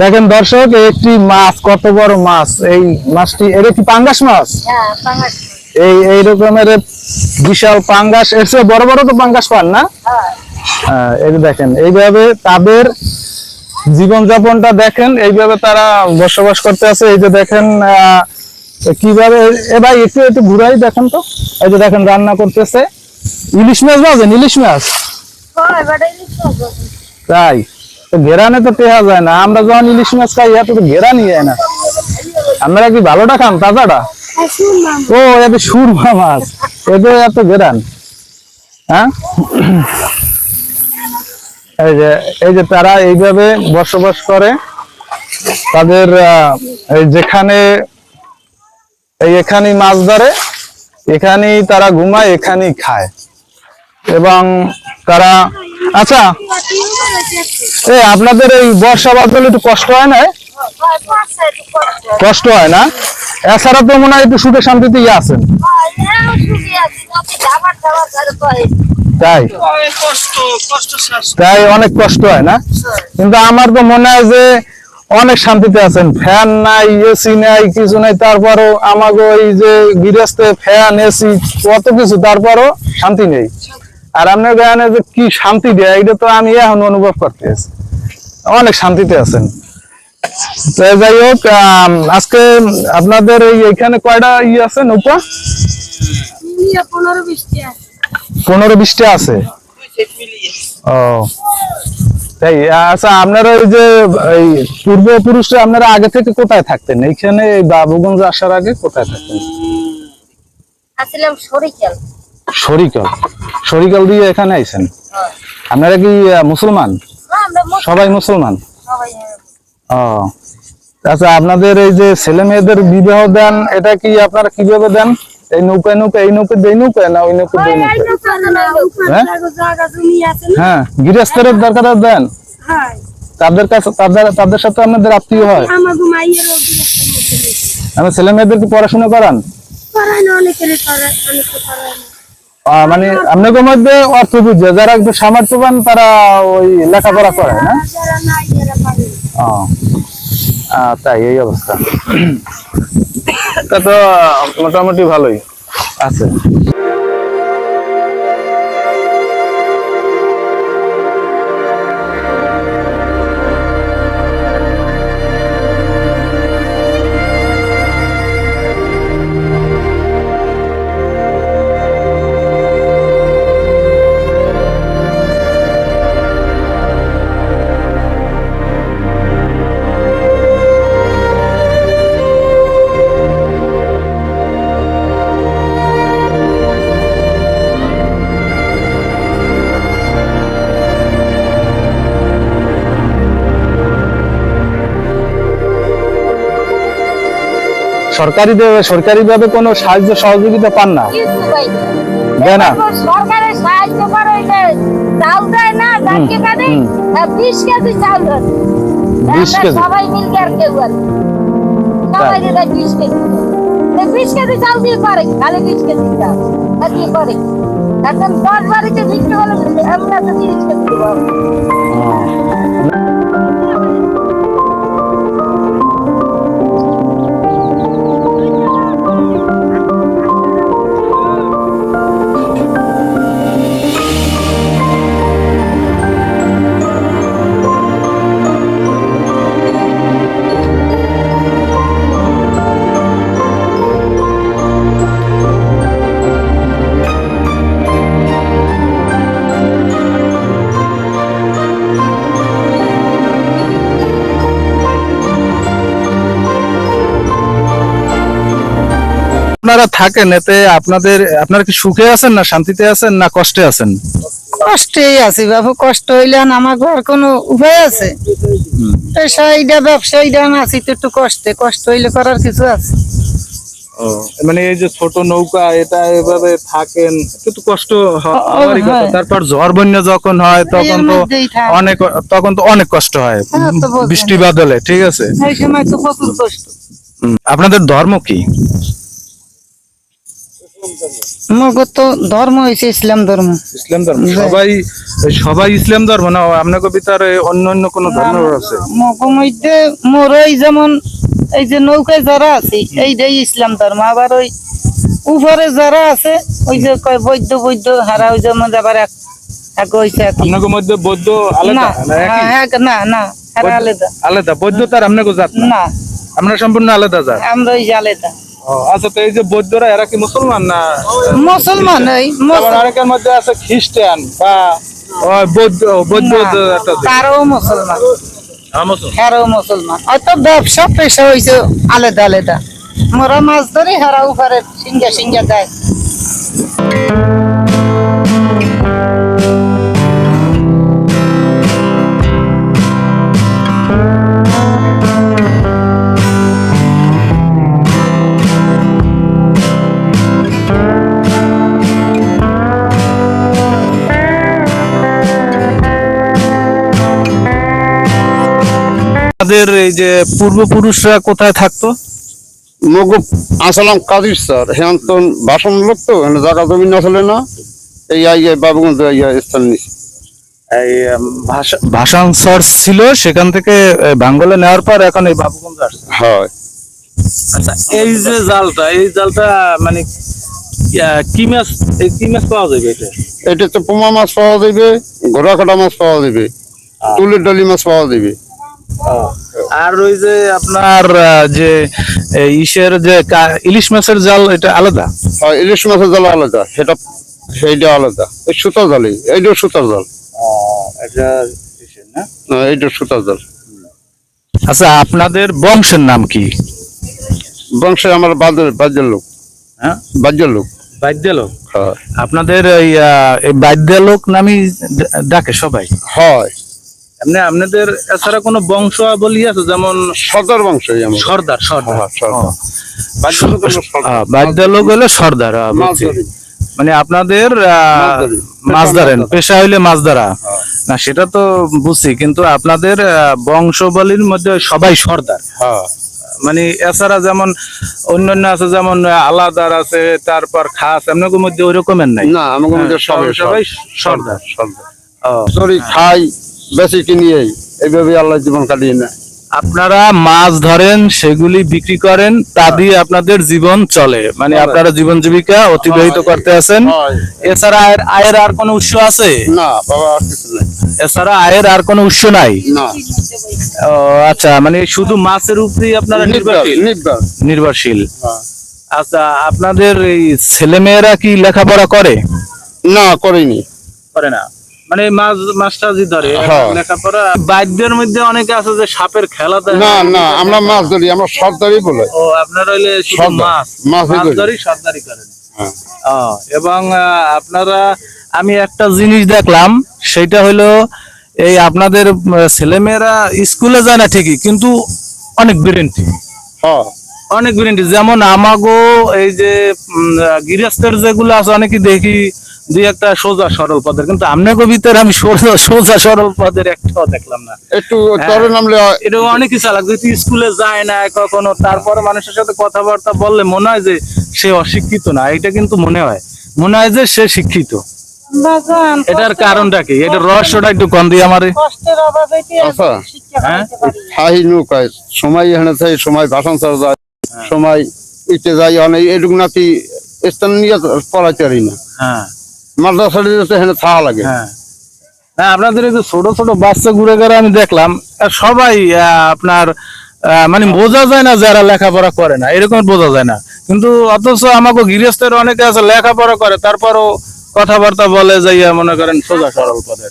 দেখেন দর্শক একটি মাছ কত বড় মাছ। এই মাছটি এটা কি পাঙ্গাস মাছ? হ্যাঁ পাঙ্গাস এই এই রকমের বিশাল পাঙ্গাস। এর চেয়ে বড় বড় তো পাঙ্গাস পান না? হ্যাঁ। হ্যাঁ, এই দেখেন এইভাবে তাদের জীবনযাপনটা দেখেন এইভাবে তারা বসবাস করতে আছে। এই যে দেখেন আহ, কীভাবে এ ভাই একটু একটু ঘুরাই দেখেন তো। এই যে দেখেন রান্না করতেছে। ইলিশ মাছ বাজেন ইলিশ মাছ? হয় তাই? তো ঘেরানে তো টেহা যায় না। আমরা যখন ইলিশ মাছ খাই এত তো ঘেরানি যায় না। আপনারা কি ভালোটা খান তাজাটা? ও এত সুরমা মাছ। এতে এত ঘেরান। হ্যাঁ? এই যে এই যে তারা এইভাবে বসবাস করে। তাদের এই যেখানে এই এখানেই মাছ ধরে এখানেই তারা ঘুমায় এখানেই খায়। এবং তারা আচ্ছা। এই আপনাদের এই বর্ষা বাদলে একটু কষ্ট হয় না কষ্ট হয় না? এছাড়া তো মনে হয় একটু সুখে শান্তিতেই আছেন। তাই? তাই অনেক কষ্ট হয় না? কিন্তু আমার তো মনে হয় যে অনেক শান্তিতে আছেন। ফ্যান নাই, এসি নাই, কিছু নাই, তারপরও আমাকে ওই যে গৃহস্থে ফ্যান, এসি, কত কিছু, তারপরও শান্তি নেই। আর আপনার গানে যে কি শান্তি দেয়, এটা তো আমি এখন অনুভব করতেছি অনেক শান্তিতে আছেন। যাই হোক আজকে আপনাদের এই এখানে কয়টা ই আছে, নৌকা? পনেরো বিশটি আছে। ও। তাই আচ্ছা আপনারা ওই যে, এই পূর্বপুরুষরা আপনারা আগে থেকে কোথায় থাকতেন? এইখানে এই বাবুগঞ্জ আসার আগে কোথায় থাকতেন? আসলাম সরিকাল শরিকাল। শরিকাল দিয়ে এখানে আইছেন? আপনারা কি মুসলমান? সবাই মুসলমান? ও। আচ্ছা আপনাদের এই যে ছেলে মেয়েদের বিবাহ দেন, এটা কি আপনারা কীভাবে দেন? এই নৌকায় নৌকা এই নৌকা দেই নৌকা না ওই নৌকা দেই নৌকা হ্যাঁ? গৃহস্থের দরকার দেন? তাদের কাছে, তাদের তাদের সাথে আপনাদের আত্মীয় হয়? আমার আমি ছেলে মেয়েদেরকে পড়াশোনা করান? মানে আপনাদের মধ্যে অর্থ বুঝছে যারা একটু সামর্থ্যবান তারা ওই লেখাপড়া করে, না? তাই, এই অবস্থা। তা তো মোটামুটি ভালোই আছে। সরকারি সরকারি ভাবে কোনো সাহায্য সহযোগিতা পান না। দেয় সরকারের সাহায্য করে চাল দেয় না ডাকে কানে হুম। বিশ কেজি চাল দেয় 20 কেজি? সবাই মিলকে আর কেউ আর সবাই দিলে বিশ কেজি। বিশ কেজি চাল দিয়ে পারে খালি বিশ কেজি চাল। আর কি করে? এখন দশ বাড়িতে বিক্রি হলে আমরা তো তিরিশ কেজি দেবো। আপনারা থাকেন এতে আপনাদের আপনারা কি সুখে আছেন না শান্তিতে আছেন না কষ্টে আছেন? কষ্টেই আছি বাবু কষ্ট হইলে আমার ঘর কোনো উপায় আছে? পেশাইটা ব্যবসায়ীটা আছি তো একটু কষ্টে কষ্ট হইলে করার কিছু আছে? মানে এই যে ছোট নৌকা এটা এভাবে থাকেন একটু কষ্ট। তারপর ঝড় বন্যা যখন হয় তখন তো অনেক তখন তো অনেক কষ্ট হয়। বৃষ্টি বাদলে ঠিক আছে? এই সময় তো প্রচুর কষ্ট। আপনাদের ধর্ম কি? মগর ধর্ম হয়েছে ইসলাম ধর্ম। ইসলাম ধর্ম। সবাই সবাই ইসলাম ধর্ম না আপনার ভিতরে অন্য অন্য কোন ধর্ম আছে? মগর মধ্যে মোর ওই যেমন এই যে নৌকায় যারা আছে এইটাই ইসলাম ধর্ম আবার ওই উপরে যারা আছে ওই যে কয় বৈদ্য বৈদ্য হারা ওই যেমন আবার এক এক মধ্যে আলাদা? না হ্যাঁ, না না আলাদা। আলাদা। তার আপনাকে জাত না। আমরা সম্পূর্ণ আলাদা জাত। আমরা ওই যে আলাদা। আচ্ছা তো এই যে বৌদ্ধরা এরা কি মুসলমান না? মুসলমান এই মধ্যে আছে খ্রিস্টান বা বৌদ্ধ বৌদ্ধ মুসলমান। হেরাও মুসলমান। হয়তো ব্যবসা পেশা হয়েছে আলাদা আলাদা। মোরা মাছ ধরে হেরা উপরে সিঙ্গা সিঙ্গা দেয় আমাদের এই যে পূর্বপুরুষরা কোথায় থাকতো? মগু আসলাম কাদির স্যার। হ্যাঁ তো বাসন লোক তো জায়গা জমি আসলে না। এই আইয়ে বাবুগঞ্জ স্থান এই ভাষান সোর্স ছিল সেখান থেকে নেওয়ার পর এখন এই বাবুগঞ্জ আসছে। হয়। আচ্ছা এই যে জালটা এই জালটা মানে কি মাছ এই কি মাছ পাওয়া যাবে এটা? এটা তো পোমা মাছ পাওয়া যাবে ঘোড়া কাটা মাছ পাওয়া যাবে তুলের ডালি মাছ পাওয়া যাবে। আর ওই যে আপনার যে ইসের যে ইলিশ মাছের জাল এটা আলাদা? আর ইলিশ মাছের জাল আলাদা। সেটা সেইটা আলাদা। এই সুতার জালই এইটা সুতার জাল। এটা না, এইটা সুতার জাল। আচ্ছা আপনাদের বংশের নাম কি? বংশে আমার বাজের বাজ্যের লোক। হ্যাঁ? বাজ্যের লোক। বাদ্যালোক হয়। আপনাদের এই বাদ্যালোক নামই ডাকে সবাই। হয়। এমনি আপনাদের এছাড়া কোনো বংশাবলী আছে? যেমন বংশই আমার সর্দার সর্দার। হ্যাঁ, সর্দার। লোক আমার সর্দার। হলে সর্দার। ধরি। মানে আপনাদের মাছ ধরি। ধরেন পেশা হইলে মাছ ধরা হ্যাঁ। না সেটা তো বুঝছি কিন্তু আপনাদের বংশাবলীর মধ্যে সবাই সর্দার। হ্যাঁ। মানে এছাড়া যেমন অন্যান্য আছে যেমন আলাদার আছে তারপর খাস এমনকি মধ্যে ওই রকমের নাই? না মধ্যে হ্যাঁ, সবাই সবাই সর্দার। সর্দার। সর্দার। খাই। বেশি কিনি এই এইভাবে আল্লাহ জীবন কাটিয়ে নেয়। আপনারা মাছ ধরেন সেগুলি বিক্রি করেন তা দিয়ে আপনাদের জীবন চলে। মানে আপনারা জীবন জীবিকা অতিবাহিত করতে আছেন। এছাড়া আয়ের আয়ের আর কোনো উৎস আছে? না বাবা এছাড়া আয়ের আর কোনো উৎস নাই? ও আচ্ছা মানে শুধু মাছের উপরেই আপনারা নির্ভর নির্ভরশীল? নির্ভরশীল। হ্যাঁ। আচ্ছা আপনাদের এই ছেলেমেয়েরা কি লেখাপড়া করে? না করেনি। করে না। মানে মাছ মাছটাজি ধরে হ্যাঁ। লেখাপড়া বাদ্যের মধ্যে অনেকে আছে যে সাপের খেলা দেয় না না আমরা মাছ ধরি আমরা সর্দারই বলে। ও আপনারা হইলে মাছ। মাছ ধরি। সর্দারি করেন। হ্যাঁ। এবং আপনারা আমি একটা জিনিস দেখলাম সেটা হলো এই আপনাদের ছেলেমেয়েরা স্কুলে যায় না ঠিকই কিন্তু অনেক বিরেন্টি হ্যাঁ। অনেক বিরেন্টি যেমন আমাগো এই যে গৃহস্থের যেগুলো আছে অনেকে দেখি দুই একটা সোজা সরল পদের কিন্তু আপনাকে ভিতরে আমি সোজা সোজা সরল পদের একটাও দেখলাম না। একটু তরে নামলে এটা অনেকই চালাক যদি স্কুলে যায় না কখনো তারপরে মানুষের সাথে কথাবার্তা বললে মনে হয় যে সে অশিক্ষিত না এটা কিন্তু মনে হয়। মনে হয় যে সে শিক্ষিত। এটার কারণটা কি? এটার রহস্যটা একটু কম দিয়ে আমারে। হ্যাঁ? সময় এখানে চাই সময় ভাষণ ছাড়া যায়। সময় ইতে যাই অনেক এটুকু নাতি স্থান নিয়ে পড়াইতে পারি না। হ্যাঁ। মাদ্রাসা দিতে এখানে থাকা লাগে। হ্যাঁ। আপনাদের এই যে ছোট ছোট বাচ্চা ঘুরে ঘুরে আমি দেখলাম সবাই আপনার আহ, মানে বোঝা যায় না যারা লেখাপড়া করে না এরকম বোঝা যায় না। কিন্তু অথচ আমাকে গৃহস্থের অনেকে আছে লেখাপড়া করে তারপরও কথাবার্তা বলে যাইয়া মনে করেন সোজা সরল পদের